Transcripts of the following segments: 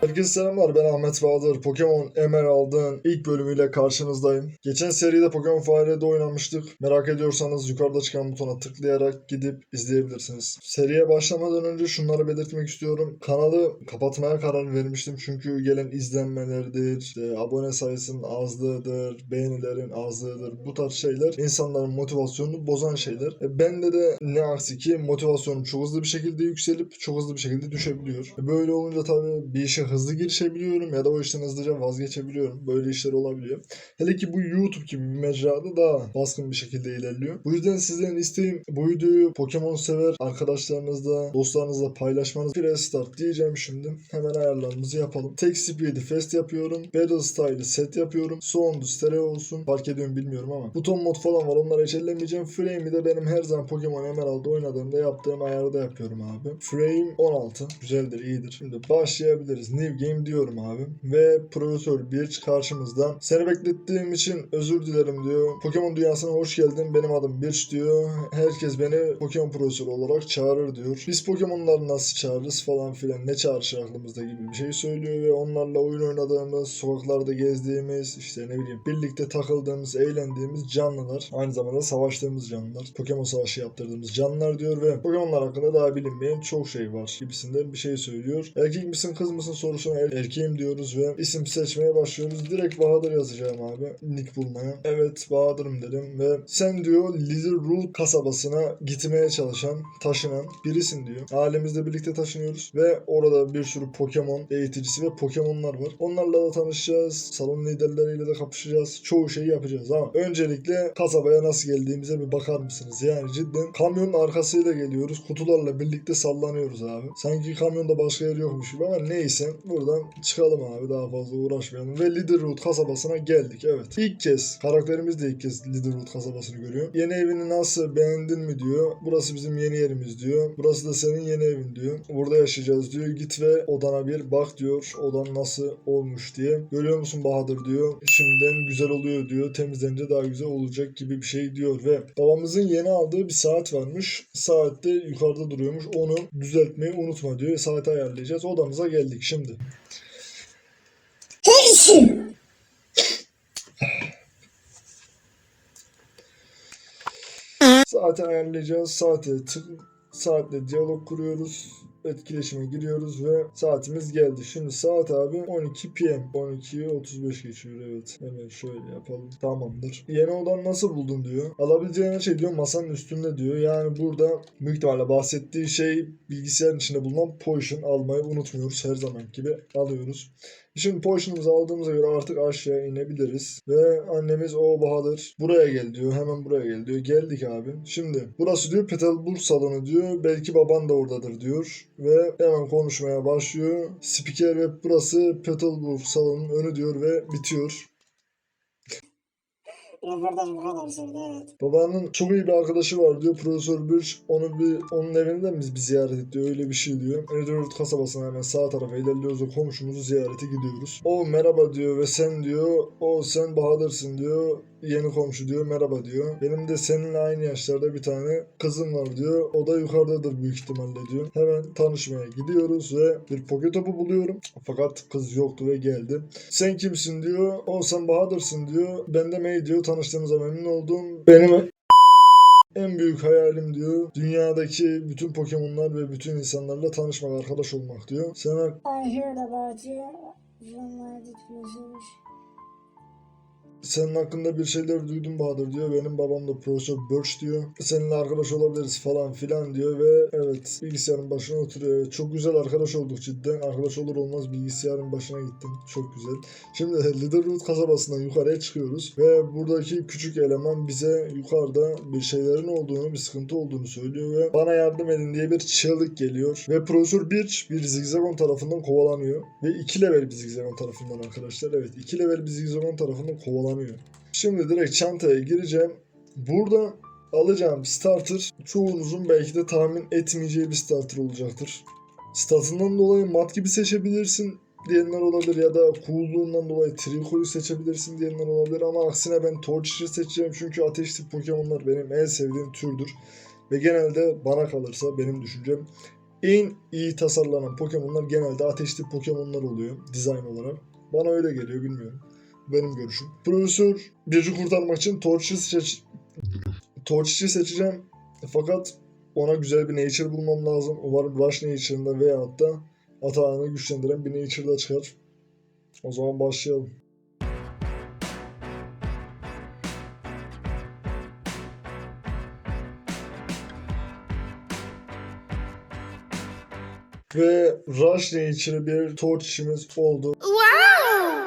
Herkese selamlar ben Ahmet Bahadır. Pokemon Emerald'ın ilk bölümüyle karşınızdayım. Geçen seride Pokemon Fire'de oynamıştık. Merak ediyorsanız yukarıda çıkan butona tıklayarak gidip izleyebilirsiniz. Seriye başlamadan önce şunları belirtmek istiyorum. Kanalı kapatmaya karar vermiştim çünkü gelen izlenmelerdir, işte abone sayısının azlığıdır, beğenilerin azlığıdır. Bu tarz şeyler insanların motivasyonunu bozan şeyler. E, bende de ne aksi ki motivasyonum çok hızlı bir şekilde yükselip çok hızlı bir şekilde düşebiliyor. E, Böyle olunca tabii bir işe hızlı girişebiliyorum ya da o işten hızlıca vazgeçebiliyorum. Böyle işler olabiliyor. Hele ki bu YouTube gibi bir mecrada daha baskın bir şekilde ilerliyor. Bu yüzden sizden isteğim bu videoyu Pokemon sever arkadaşlarınızla, dostlarınızla paylaşmanız. Press start diyeceğim şimdi. Hemen ayarlarımızı yapalım. Tek speed'i fast yapıyorum. Battle style'ı set yapıyorum. Sound'u stereo olsun. Fark ediyorum bilmiyorum ama. Buton mod falan var. Onları hiç ellemeyeceğim. Frame'i de benim her zaman Pokemon Emerald'da oynadığımda yaptığım ayarda yapıyorum abi. Frame 16. Güzeldir, iyidir. Şimdi başlayabiliriz. New Game diyorum abi. Ve Profesör Birch karşımızda. Seni beklettiğim için özür dilerim diyor. Pokemon dünyasına hoş geldin. Benim adım Birch diyor. Herkes beni Pokemon Profesörü olarak çağırır diyor. Biz Pokemon'ları nasıl çağırırız falan filan ne çağrışır aklımızda gibi bir şey söylüyor ve onlarla oyun oynadığımız, sokaklarda gezdiğimiz, işte ne bileyim birlikte takıldığımız, eğlendiğimiz canlılar. Aynı zamanda savaştığımız canlılar. Pokemon savaşı yaptırdığımız canlılar diyor ve Pokemon'lar hakkında daha bilinmeyen çok şey var gibisinden bir şey söylüyor. Erkek misin kız mısın sorusuna er- erkeğim diyoruz ve isim seçmeye başlıyoruz. Direkt Bahadır yazacağım abi. Nick bulmaya. Evet Bahadır'ım dedim ve sen diyor Little Root kasabasına gitmeye çalışan, taşınan birisin diyor. Ailemizle birlikte taşınıyoruz ve orada bir sürü Pokemon eğiticisi ve Pokemon'lar var. Onlarla da tanışacağız. Salon liderleriyle de kapışacağız. Çoğu şeyi yapacağız ama öncelikle kasabaya nasıl geldiğimize bir bakar mısınız? Yani cidden kamyonun arkasıyla geliyoruz. Kutularla birlikte sallanıyoruz abi. Sanki kamyonda başka yer yokmuş gibi ama neyse buradan çıkalım abi daha fazla uğraşmayalım. Ve Liderwood kasabasına geldik evet. İlk kez karakterimiz de ilk kez Liderwood kasabasını görüyor. Yeni evini nasıl beğendin mi diyor. Burası bizim yeni yerimiz diyor. Burası da senin yeni evin diyor. Burada yaşayacağız diyor. Git ve odana bir bak diyor. Odan nasıl olmuş diye. Görüyor musun Bahadır diyor. Şimdiden güzel oluyor diyor. Temizlenince daha güzel olacak gibi bir şey diyor ve babamızın yeni aldığı bir saat varmış. Saatte yukarıda duruyormuş. Onu düzeltmeyi unutma diyor. Saati ayarlayacağız. Odamıza geldik şimdi. Saati ayarlayacağız. Saate tık saatle diyalog kuruyoruz. Etkileşime giriyoruz ve saatimiz geldi. Şimdi saat abi 12 PM. 12'yi 35 geçiyor evet. Hemen şöyle yapalım. Tamamdır. Yeni odan nasıl buldun diyor. Alabileceğin şey diyor masanın üstünde diyor. Yani burada büyük ihtimalle bahsettiği şey bilgisayarın içinde bulunan potion almayı unutmuyoruz. Her zaman gibi alıyoruz. Şimdi potion'umuzu aldığımıza göre artık aşağı inebiliriz. Ve annemiz o Bahadır buraya gel diyor. Hemen buraya gel diyor. Geldik abi. Şimdi burası diyor Petalburg salonu diyor. Belki baban da oradadır diyor. Ve hemen konuşmaya başlıyor. Spiker ve burası Petalburg salonun önü diyor ve bitiyor. Röportaj kadar sevdi evet. Babanın çok iyi bir arkadaşı var diyor. Profesör Birch onu bir onun evinde mi biz bir ziyaret etti öyle bir şey diyor. Edward kasabasına hemen sağ tarafa ilerliyoruz ve komşumuzu ziyarete gidiyoruz. O merhaba diyor ve sen diyor o sen Bahadır'sın diyor. Yeni komşu diyor merhaba diyor. Benim de seninle aynı yaşlarda bir tane kızım var diyor. O da yukarıdadır büyük ihtimalle diyor. Hemen tanışmaya gidiyoruz ve bir poke topu buluyorum. Fakat kız yoktu ve geldi. Sen kimsin diyor. O sen Bahadır'sın diyor. Ben de May diyor. Tanıştığımıza memnun oldum. Benim en büyük hayalim diyor. Dünyadaki bütün Pokemon'lar ve bütün insanlarla tanışmak, arkadaş olmak diyor. Sen I heard about you. Senin hakkında bir şeyler duydum Bahadır diyor. Benim babam da Profesör Birch diyor. Seninle arkadaş olabiliriz falan filan diyor ve evet bilgisayarın başına oturuyor. Çok güzel arkadaş olduk cidden. Arkadaş olur olmaz bilgisayarın başına gittim. Çok güzel. Şimdi Littlewood kasabasından yukarıya çıkıyoruz ve buradaki küçük eleman bize yukarıda bir şeylerin olduğunu, bir sıkıntı olduğunu söylüyor ve bana yardım edin diye bir çığlık geliyor. Ve Profesör Birch bir zigzagon tarafından kovalanıyor. Ve iki level bir zigzagon tarafından arkadaşlar. Evet iki level bir zigzagon tarafından kovalanıyor. Şimdi direkt çantaya gireceğim. Burada alacağım starter çoğunuzun belki de tahmin etmeyeceği bir starter olacaktır. Statından dolayı mat gibi seçebilirsin diyenler olabilir ya da coolluğundan dolayı Trico'yu seçebilirsin diyenler olabilir ama aksine ben Torchiser'ı seçeceğim çünkü ateşli Pokemon'lar benim en sevdiğim türdür. Ve genelde bana kalırsa benim düşüncem en iyi tasarlanan Pokemon'lar genelde ateşli Pokemon'lar oluyor dizayn olarak. Bana öyle geliyor bilmiyorum. Benim görüşüm. Profesör Birci kurtarmak için Torch'i seç... Torch'i seçeceğim. Fakat ona güzel bir Nature bulmam lazım. Umarım Rush Nature'ında veyahut da atağını güçlendiren bir Nature'da çıkar. O zaman başlayalım. Ve Rush Nature'ı bir torch işimiz oldu.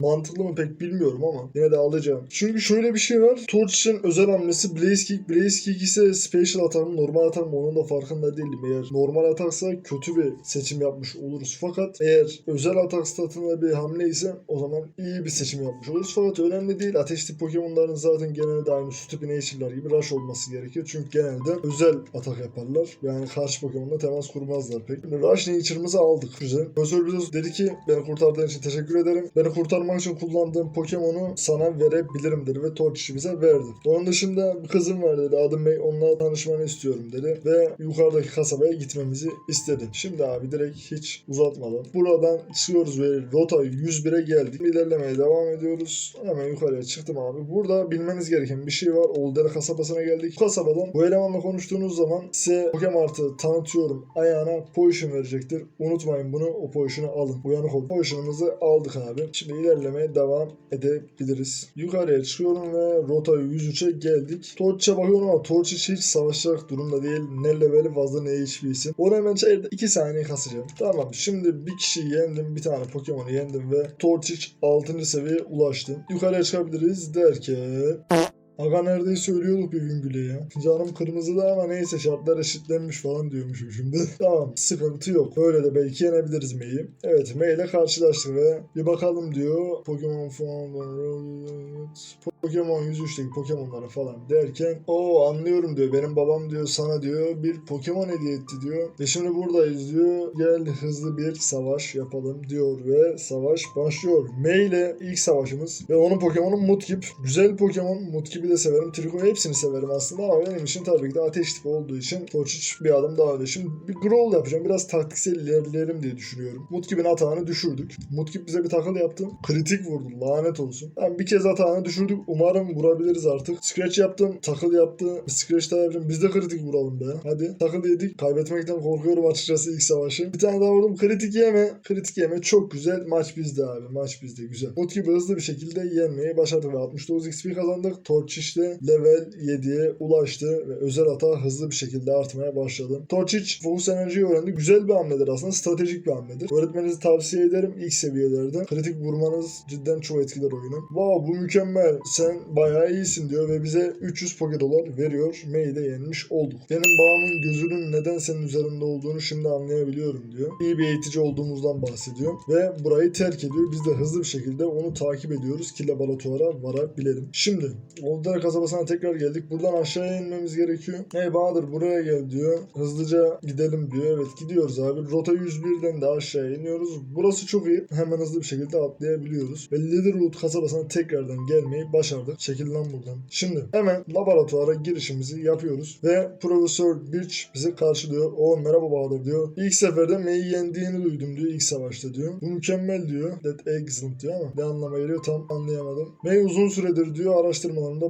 Mantıklı mı pek bilmiyorum ama yine de alacağım. Çünkü şöyle bir şey var. Torch için özel hamlesi Blaze Kick. Blaze Kick ise special atak mı normal atak mı onun da farkında değilim. Eğer normal ataksa kötü bir seçim yapmış oluruz. Fakat eğer özel atak statında bir hamle ise o zaman iyi bir seçim yapmış oluruz. Fakat önemli değil. Ateşli Pokemon'ların zaten genelde aynı su tipi Nature'lar gibi Rush olması gerekiyor. Çünkü genelde özel atak yaparlar. Yani karşı Pokemon'la temas kurmazlar pek. Rush Nature'ımızı aldık. Güzel. Profesör bize dedi ki beni kurtardığın için teşekkür ederim. Beni kurtarmak için kullandığım Pokemon'u sana verebilirim dedi ve Torch işi bize verdi. Onun dışında bir kızım var dedi. Adım May. Onunla tanışmanı istiyorum dedi. Ve yukarıdaki kasabaya gitmemizi istedi. Şimdi abi direkt hiç uzatmadan buradan çıkıyoruz ve rota 101'e geldik. İlerlemeye devam ediyoruz. Hemen yukarıya çıktım abi. Burada bilmeniz gereken bir şey var. Oldere kasabasına geldik. Bu kasabadan bu elemanla konuştuğunuz zaman size Pokemart'ı tanıtıyorum. Ayağına potion verecektir. Unutmayın bunu. O potion'u alın. Uyanık olun. Potion'ımızı aldık abi. Şimdi ilerlemeye devam edebiliriz. Yukarıya çıkıyorum ve rota 103'e geldik. Torch'a bakıyorum ama Torch hiç, savaşacak durumda değil. Ne leveli fazla ne HP'si. Onu hemen içeride 2 saniye kasacağım. Tamam şimdi bir kişiyi yendim. Bir tane Pokemon'u yendim ve Torchic 6. seviyeye ulaştı. Yukarıya çıkabiliriz derken... Aga neredeyse ölüyorduk bir gün bile ya. Canım kırmızıda ama neyse şartlar eşitlenmiş falan diyormuşum şimdi. tamam sıkıntı yok. Öyle de belki yenebiliriz May'i. Evet May ile karşılaştık ve bir bakalım diyor. Pokemon road. Pokemon 103'teki Pokemon'lara falan derken o anlıyorum diyor. Benim babam diyor sana diyor bir Pokemon hediye etti diyor. Ve şimdi buradayız diyor. Gel hızlı bir savaş yapalım diyor ve savaş başlıyor. May ile ilk savaşımız ve onun Pokemon'u Mudkip. Güzel Pokemon. Mudkip'i de severim. Trico'yu hepsini severim aslında ama benim için tabii ki de ateş tipi olduğu için Torchic bir adım daha öne. Şimdi bir Growl yapacağım. Biraz taktiksel ilerleyelim diye düşünüyorum. Mudkip'in atağını düşürdük. Mudkip bize bir takıl yaptı. Kritik vurdu. Lanet olsun. Yani bir kez atağını düşürdük. Umarım vurabiliriz artık. Scratch yaptım. Takıl yaptı. Scratch daha yapacağım. Biz de kritik vuralım be. Hadi. Takıl yedik. Kaybetmekten korkuyorum açıkçası ilk savaşı. Bir tane daha vurdum. Kritik yeme. Kritik yeme. Çok güzel. Maç bizde abi. Maç bizde. Güzel. Mudkip'i hızlı bir şekilde yenmeyi başardık ve 69 XP kazandık. Torchic de level 7'ye ulaştı ve özel hata hızlı bir şekilde artmaya başladı. Torchic Focus Enerji'yi öğrendi. Güzel bir hamledir aslında. Stratejik bir hamledir. Öğretmenizi tavsiye ederim ilk seviyelerde. Kritik vurmanız cidden çok etkiler oyunu. Wow bu mükemmel. Sen bayağı iyisin diyor ve bize 300 poke dolar veriyor. May'i de yenmiş olduk. Benim babamın gözünün neden senin üzerinde olduğunu şimdi anlayabiliyorum diyor. İyi bir eğitici olduğumuzdan bahsediyor. Ve burayı terk ediyor. Biz de hızlı bir şekilde onu takip ediyoruz ki laboratuvara varabilelim. Şimdi Oldere kasabasına tekrar geldik. Buradan aşağıya inmemiz gerekiyor. Hey Bahadır buraya gel diyor. Hızlıca gidelim diyor. Evet gidiyoruz abi. Rota 101'den de aşağıya iniyoruz. Burası çok iyi. Hemen hızlı bir şekilde atlayabiliyoruz. Ve Leatherwood kasabasına tekrardan gelmeyi başardık. Çekil lan buradan. Şimdi hemen laboratuvara girişimizi yapıyoruz. Ve Profesör Birch bizi karşılıyor. O merhaba Bahadır diyor. İlk seferde May'i yendiğini duydum diyor ilk savaşta diyor. Bu mükemmel diyor. That excellent diyor ama ne anlama geliyor tam anlayamadım. May uzun süredir diyor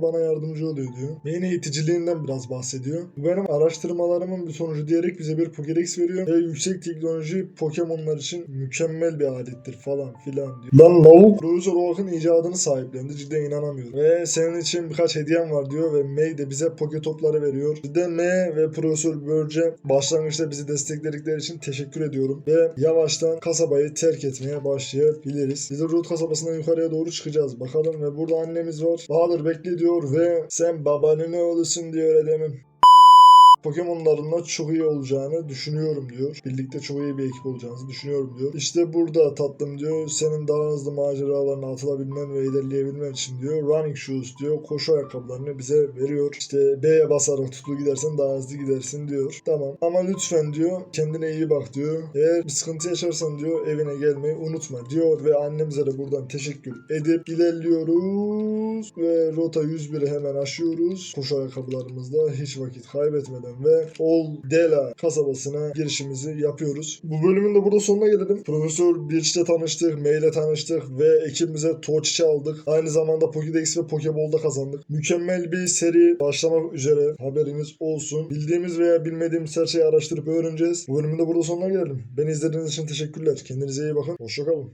bana yardımcı oluyor diyor. May'in eğiticiliğinden biraz bahsediyor. Bu benim araştırmalarımın bir sonucu diyerek bize bir Pokédex veriyor. Ve yüksek teknoloji Pokemon'lar için mükemmel bir alettir falan filan diyor. Lan lavuk Profesör Oak'ın icadını sahiplendi. Cidden inanamıyorum. Ve senin için birkaç hediyem var diyor ve May de bize Poke topları veriyor. Cidden May ve Profesör Burge başlangıçta bizi destekledikleri için teşekkür ediyorum. Ve yavaştan kasabayı terk etmeye başlayabiliriz. Little Root kasabasından yukarıya doğru çıkacağız. Bakalım ve burada annemiz var. Bahadır bekle diyor ve sen babanın oğlusun diyor edemem. Pokemon'larınla çok iyi olacağını düşünüyorum diyor. Birlikte çok iyi bir ekip olacağınızı düşünüyorum diyor. İşte burada tatlım diyor. Senin daha hızlı maceralarına atılabilmen ve ilerleyebilmen için diyor. Running shoes diyor. Koşu ayakkabılarını bize veriyor. İşte B'ye basarak tutulu gidersen daha hızlı gidersin diyor. Tamam. Ama lütfen diyor kendine iyi bak diyor. Eğer bir sıkıntı yaşarsan diyor evine gelmeyi unutma diyor ve annemize de buradan teşekkür edip ilerliyoruz ve rota 101'i hemen aşıyoruz. Koşu ayakkabılarımızda hiç vakit kaybetmeden ve Oldela kasabasına girişimizi yapıyoruz. Bu bölümün de burada sonuna gelelim. Profesör Birch'le tanıştık, May ile tanıştık ve ekibimize Torch'i aldık. Aynı zamanda Pokédex ve Pokéball'da kazandık. Mükemmel bir seri başlamak üzere haberiniz olsun. Bildiğimiz veya bilmediğimiz her şeyi araştırıp öğreneceğiz. Bu bölümün de burada sonuna gelelim. Beni izlediğiniz için teşekkürler. Kendinize iyi bakın. Hoşçakalın.